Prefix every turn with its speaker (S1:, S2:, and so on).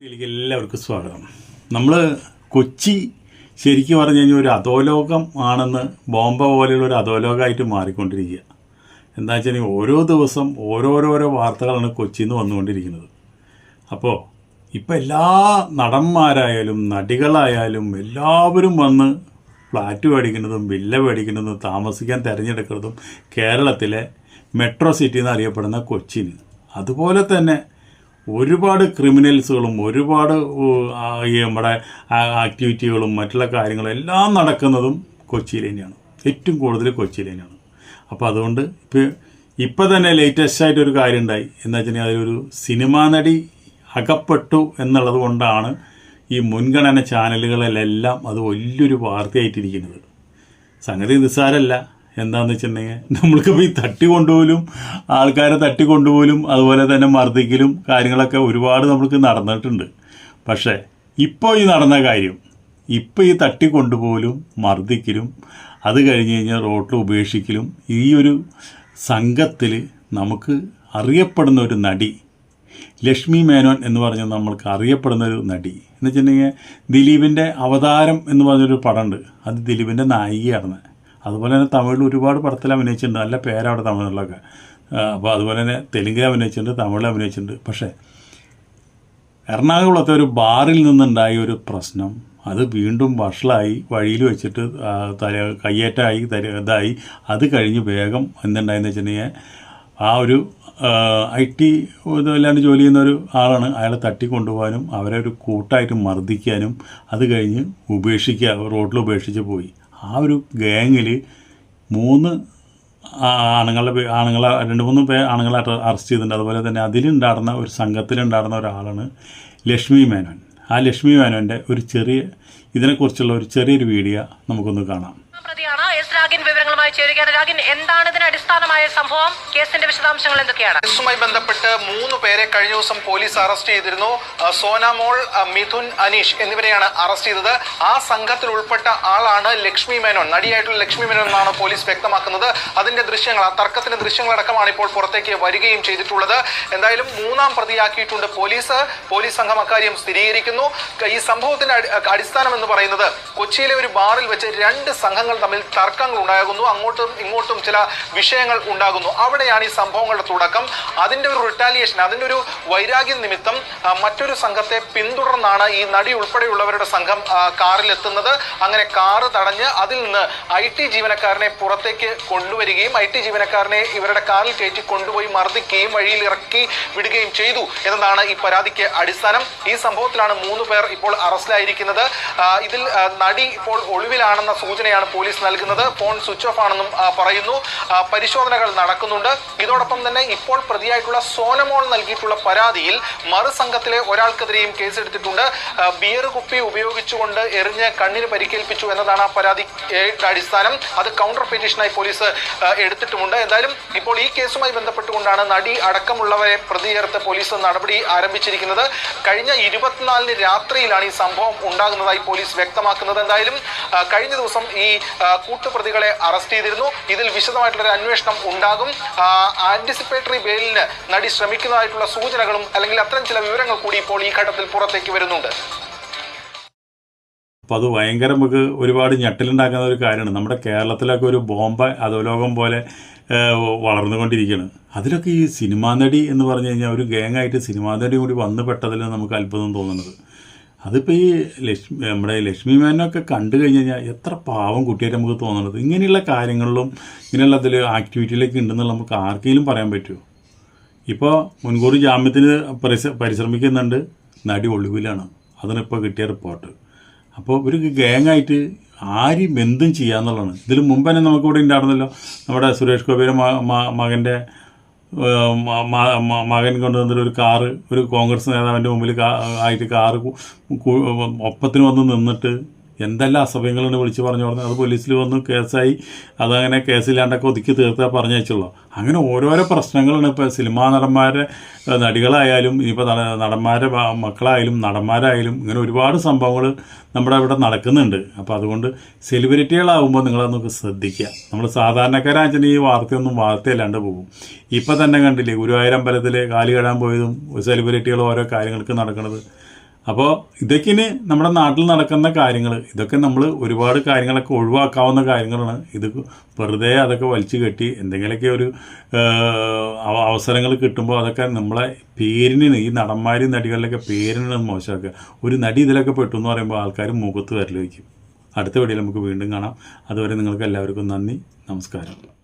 S1: ഇതിലേക്ക് എല്ലാവർക്കും സ്വാഗതം. നമ്മൾ കൊച്ചി ശരിക്കും പറഞ്ഞു കഴിഞ്ഞാൽ ഒരു അധോലോകം ആണെന്ന് ബോംബ പോലെയുള്ള ഒരു അധോലോകമായിട്ട് മാറിക്കൊണ്ടിരിക്കുക. എന്താ വെച്ചാൽ ഓരോ ദിവസം ഓരോരോരോ വാർത്തകളാണ് കൊച്ചിയിൽ നിന്ന് വന്നുകൊണ്ടിരിക്കുന്നത്. അപ്പോൾ ഇപ്പം എല്ലാ നടന്മാരായാലും നടികളായാലും എല്ലാവരും വന്ന് ഫ്ലാറ്റ് മേടിക്കുന്നതും വില്ല മേടിക്കുന്നതും താമസിക്കാൻ തിരഞ്ഞെടുക്കുന്നതും കേരളത്തിലെ മെട്രോ സിറ്റി എന്നറിയപ്പെടുന്ന കൊച്ചിന്. അതുപോലെ തന്നെ ഒരുപാട് ക്രിമിനൽസുകളും ഒരുപാട് നമ്മുടെ ആക്ടിവിറ്റികളും മറ്റുള്ള കാര്യങ്ങളും എല്ലാം നടക്കുന്നതും കൊച്ചിയിൽ തന്നെയാണ്. ഏറ്റവും കൂടുതൽ കൊച്ചിയിൽ തന്നെയാണ്. അപ്പോൾ അതുകൊണ്ട് ഇപ്പോൾ ഇപ്പോൾ തന്നെ ലേറ്റസ്റ്റ് ആയിട്ട് ഒരു കാര്യം ഉണ്ടായി. എന്ന് വെച്ചാൽ അതിലൊരു സിനിമാ നടി അകപ്പെട്ടു എന്നുള്ളത് കൊണ്ടാണ് ഈ മുൻഗണന ചാനലുകളിലെല്ലാം അത് വലിയൊരു വാർത്തയായിട്ടിരിക്കുന്നത്. സംഗതി നിസ്സാരമല്ല. എന്താന്ന് വെച്ചിട്ടുണ്ടെങ്കിൽ നമ്മൾക്കിപ്പോൾ ഈ തട്ടി കൊണ്ടുപോലും ആൾക്കാരെ തട്ടി കൊണ്ടുപോലും അതുപോലെ തന്നെ മർദ്ദിക്കലും കാര്യങ്ങളൊക്കെ ഒരുപാട് നമ്മൾക്ക് നടന്നിട്ടുണ്ട്. പക്ഷേ ഇപ്പോൾ ഈ നടന്ന കാര്യം ഇപ്പോൾ ഈ തട്ടി കൊണ്ടുപോലും മർദ്ദിക്കലും അത് കഴിഞ്ഞ് കഴിഞ്ഞാൽ റോട്ടിൽ ഉപേക്ഷിക്കലും ഈ ഒരു സംഘത്തിൽ നമുക്ക് അറിയപ്പെടുന്ന ഒരു നടി ലക്ഷ്മി മേനോൻ എന്ന് പറഞ്ഞ നമ്മൾക്ക് അറിയപ്പെടുന്ന ഒരു നടി. എന്ന് വെച്ചിട്ടുണ്ടെങ്കിൽ ദിലീപിന്റെ അവതാരം എന്ന് പറഞ്ഞൊരു പടമുണ്ട്. അത് ദിലീപിന്റെ നായികയാണ് അതുപോലെ തന്നെ തമിഴിൽ ഒരുപാട് പടത്തിൽ അഭിനയിച്ചിട്ടുണ്ട്. നല്ല പേരവിടെ തമിഴിലൊക്കെ അപ്പോൾ അതുപോലെ തന്നെ തെലുങ്കിൽ അഭിനയിച്ചിട്ടുണ്ട് തമിഴിൽ അഭിനയിച്ചിട്ടുണ്ട്. പക്ഷേ എറണാകുളത്തെ ഒരു ബാറിൽ നിന്നുണ്ടായ ഒരു പ്രശ്നം അത് വീണ്ടും വഷളായി വഴിയിൽ വെച്ചിട്ട് തല കയ്യേറ്റമായി തര ഇതായി. അത് കഴിഞ്ഞ് വേഗം എന്തുണ്ടായെന്ന് വെച്ചിട്ടുണ്ടെങ്കിൽ ആ ഒരു ഐ ടി ഇതല്ലാണ്ട് ജോലി ചെയ്യുന്ന ഒരു ആളാണ്. അയാളെ തട്ടിക്കൊണ്ടുപോകാനും അവരെ ഒരു കൂട്ടായിട്ട് മർദ്ദിക്കാനും അത് കഴിഞ്ഞ് ഉപേക്ഷിക്കുക റോഡിൽ ഉപേക്ഷിച്ച് പോയി. ആ ഒരു ഗാങ്ങിൽ മൂന്ന് ആണുങ്ങളുടെ ആണുങ്ങളെ രണ്ട് മൂന്ന് പേ ആണുങ്ങളെ അറസ്റ്റ് ചെയ്തിട്ടുണ്ട്. അതുപോലെ തന്നെ അതിലുണ്ടായിരുന്ന ഒരു സംഘത്തിലുണ്ടായിരുന്ന ഒരാളാണ് ലക്ഷ്മി മേനോൻ. ആ ലക്ഷ്മി മേനോന്റെ ഒരു ചെറിയ ഇതിനെക്കുറിച്ചുള്ള ഒരു ചെറിയൊരു വീഡിയോ നമുക്കൊന്ന് കാണാം.
S2: വിവരങ്ങളുമായി ചേരുകയാണ് രാഗിൻ. എന്താണ് ഇതിന് അടിസ്ഥാനമായ സംഭവം? കേസിന്റെ വിശദാംശങ്ങൾ എന്തൊക്കെയാണ്?
S3: കേസുമായി ബന്ധപ്പെട്ട് മൂന്ന് പേരെ കഴിഞ്ഞ ദിവസം പോലീസ് അറസ്റ്റ് ചെയ്തിരുന്നു. സോനാമോൾ മിഥുൻ അനീഷ് എന്നിവരെയാണ് അറസ്റ്റ് ചെയ്തത്. ആ സംഘത്തിൽ ഉൾപ്പെട്ട ആളാണ് ലക്ഷ്മി മേനോൻ. നടിയായിട്ടുള്ള ലക്ഷ്മി മേനോൻ എന്നാണ് പോലീസ് വ്യക്തമാക്കുന്നത്. അതിന്റെ ദൃശ്യങ്ങൾ ആ തർക്കത്തിന്റെ ദൃശ്യങ്ങളടക്കമാണ് ഇപ്പോൾ പുറത്തേക്ക് വരികയും ചെയ്തിട്ടുള്ളത്. എന്തായാലും മൂന്നാം പ്രതിയാക്കിയിട്ടുണ്ട് പോലീസ്. പോലീസ് സംഘം അക്കാര്യം സ്ഥിരീകരിക്കുന്നു. ഈ സംഭവത്തിന്റെ അടി- അടിസ്ഥാനം എന്ന് പറയുന്നത് കൊച്ചിയിലെ ഒരു ബാറിൽ വെച്ച് രണ്ട് സംഘങ്ങൾ തമ്മിൽ തർക്കങ്ങൾ ഉണ്ടാകുന്നു. അങ്ങോട്ടും ഇങ്ങോട്ടും ചില വിഷയങ്ങൾ ഉണ്ടാകുന്നു. അവിടെയാണ് ഈ സംഭവങ്ങളുടെ തുടക്കം. അതിന്റെ ഒരു റിട്ടാലിയേഷൻ അതിന്റെ ഒരു വൈരാഗ്യം നിമിത്തം മറ്റൊരു സംഘത്തെ പിന്തുടർന്നാണ് ഈ നടി ഉൾപ്പെടെയുള്ളവരുടെ സംഘം കാറിലെത്തുന്നത്. അങ്ങനെ കാറ് തടഞ്ഞ് അതിൽ നിന്ന് ഐ ടി ജീവനക്കാരനെ പുറത്തേക്ക് കൊണ്ടുവരികയും ഐ ടി ജീവനക്കാരനെ ഇവരുടെ കാറിൽ കയറ്റി കൊണ്ടുപോയി മർദ്ദിക്കുകയും വഴിയിൽ ഇറക്കി വിടുകയും ചെയ്തു എന്നതാണ് ഈ പരാതിക്ക് അടിസ്ഥാനം. ഈ സംഭവത്തിലാണ് മൂന്ന് പേർ ഇപ്പോൾ അറസ്റ്റിലായിരിക്കുന്നത്. ഇതിൽ നടി ഇപ്പോൾ ഒളിവിലാണെന്ന സൂചനയാണ് പോലീസ് നൽകുന്നത്. ഫോൺ സ്വിച്ച് ഓഫ് ആണെന്നും പറയുന്നു. പരിശോധനകൾ നടക്കുന്നുണ്ട്. ഇതോടൊപ്പം തന്നെ ഇപ്പോൾ പ്രതിയായിട്ടുള്ള സോനമോൾ നൽകിയിട്ടുള്ള പരാതിയിൽ മറുസംഘത്തിലെ ഒരാൾക്കെതിരെയും കേസെടുത്തിട്ടുണ്ട്. ബിയർ കുപ്പി ഉപയോഗിച്ചുകൊണ്ട് എറിഞ്ഞ് കണ്ണിന് പരിക്കേൽപ്പിച്ചു എന്നതാണ് ആ പരാതി അടിസ്ഥാനം. അത് കൗണ്ടർ പെറ്റീഷനായി പോലീസ് എടുത്തിട്ടുമുണ്ട്. എന്തായാലും ഇപ്പോൾ ഈ കേസുമായി ബന്ധപ്പെട്ടുകൊണ്ടാണ് നടി അടക്കമുള്ളവരെ പ്രതി ചേർത്ത് പോലീസ് നടപടി ആരംഭിച്ചിരിക്കുന്നത്. കഴിഞ്ഞ ഇരുപത്തിനാലിന് രാത്രിയിലാണ് ഈ സംഭവം ഉണ്ടാകുന്നതായി പോലീസ് വ്യക്തമാക്കുന്നത്. എന്തായാലും കഴിഞ്ഞ ദിവസം ഈ കൂട്ടുപ്രതികളെ അറസ്റ്റ് ചെയ്തിരുന്നു. ഇതിൽ വിശദമായിട്ടുള്ള ഒരു അന്വേഷണം ഉണ്ടാകും. ആന്റിസിപ്പേറ്ററി ബെയിലിന് നടി ശ്രമിക്കുന്നതായിട്ടുള്ള സൂചനകളും അല്ലെങ്കിൽ അത്തരം ചില വിവരങ്ങൾ കൂടി ഇപ്പോൾ ഈ ഘട്ടത്തിൽ പുറത്തേക്ക് വരുന്നുണ്ട്.
S1: അപ്പോൾ അത് ഭയങ്കര നമുക്ക് ഒരുപാട് ഞെട്ടലുണ്ടാക്കുന്ന ഒരു കാര്യമാണ്. നമ്മുടെ കേരളത്തിലൊക്കെ ഒരു ബോംബ അധോലോകം പോലെ വളർന്നുകൊണ്ടിരിക്കുകയാണ്. അതിലൊക്കെ ഈ സിനിമാ നടി എന്ന് പറഞ്ഞു കഴിഞ്ഞാൽ ഒരു ഗാങ്ങായിട്ട് സിനിമാ നടി കൂടി വന്നു പെട്ടതിൽ നമുക്ക് അത്ഭുതം തോന്നുന്നത്. അതിപ്പോൾ ഈ ലക്ഷ്മി നമ്മുടെ ലക്ഷ്മി മേനൊക്കെ കണ്ടു കഴിഞ്ഞ് കഴിഞ്ഞാൽ എത്ര പാവം കുട്ടിയായിട്ട് നമുക്ക് തോന്നുന്നത് ഇങ്ങനെയുള്ള കാര്യങ്ങളിലും ഇങ്ങനെയുള്ള അതിൽ ആക്ടിവിറ്റിയിലൊക്കെ ഉണ്ടെന്നുള്ള നമുക്ക് ആർക്കെങ്കിലും പറയാൻ പറ്റുമോ ഇപ്പോൾ മുൻകൂർ ജാമ്യത്തിന് പരിശ്ര പരിശ്രമിക്കുന്നുണ്ട്. നടി ഒളിവിലാണ്. അതിനിപ്പോൾ കിട്ടിയ റിപ്പോർട്ട്. അപ്പോൾ ഒരു ഗ്യാങ്ങായിട്ട് ആരും എന്തും ചെയ്യാന്നുള്ളതാണ്. ഇതിന് മുമ്പ് തന്നെ നമുക്കിവിടെ ഉണ്ടായിരുന്നല്ലോ. നമ്മുടെ സുരേഷ് ഗോപിയുടെ മകന്റെ മകൻ കൊണ്ടുവന്നിട്ട് ഒരു കാറ് ഒരു കോൺഗ്രസ് നേതാവിന്റെ മുമ്പിൽ ആയിട്ട് കാറ് ഒപ്പത്തിന് വന്ന് നിന്നിട്ട് എന്തെല്ലാം അസഭ്യങ്ങളുണ്ട് വിളിച്ച് പറഞ്ഞു പറഞ്ഞു അത് പോലീസിൽ വന്നു കേസായി അതങ്ങനെ കേസില്ലാണ്ടൊക്കെ ഒതുക്കി തീർത്താൽ പറഞ്ഞയച്ചുള്ളൂ. അങ്ങനെ ഓരോരോ പ്രശ്നങ്ങളാണ് ഇപ്പോൾ സിനിമാ നടന്മാരെ നടികളായാലും ഇനിയിപ്പോൾ നട നടന്മാരെ മക്കളായാലും നടന്മാരായാലും ഇങ്ങനെ ഒരുപാട് സംഭവങ്ങൾ നമ്മുടെ ഇവിടെ നടക്കുന്നുണ്ട്. അപ്പോൾ അതുകൊണ്ട് സെലിബ്രിറ്റികളാകുമ്പോൾ നിങ്ങളതൊക്കെ ശ്രദ്ധിക്കുക. നമ്മൾ സാധാരണക്കാരാണെന്ന് ഈ വാർത്തയൊന്നും വാർത്തയല്ലാണ്ട് പോകും. ഇപ്പം തന്നെ കണ്ടില്ലേ ഗുരുവായൂർ അമ്പലത്തിൽ കാലി കഴാൻ പോയതും സെലിബ്രിറ്റികൾ ഓരോ കാര്യങ്ങൾക്ക് നടക്കുന്നത് അപ്പോൾ ഇതൊക്കെയാണ് നമ്മുടെ നാട്ടിൽ നടക്കുന്ന കാര്യങ്ങൾ ഇതൊക്കെ നമ്മൾ ഒരുപാട് കാര്യങ്ങളൊക്കെ ഒഴിവാക്കാവുന്ന കാര്യങ്ങളാണ്. ഇത് വെറുതെ അതൊക്കെ വലിച്ചു കെട്ടി എന്തെങ്കിലുമൊക്കെ ഒരു അവസരങ്ങൾ കിട്ടുമ്പോൾ അതൊക്കെ നമ്മളെ പേരിന് ഈ നടന്മാരും നടികളിലൊക്കെ പേരിന് മോശമാക്കുക. ഒരു നടി ഇതിലൊക്കെ പെട്ടു എന്ന് പറയുമ്പോൾ ആൾക്കാർ മുഖത്ത് വരൽ വയ്ക്കും. അടുത്ത വീഡിയോയിൽ നമുക്ക് വീണ്ടും കാണാം. അതുവരെ നിങ്ങൾക്ക് എല്ലാവർക്കും നന്ദി. നമസ്കാരം.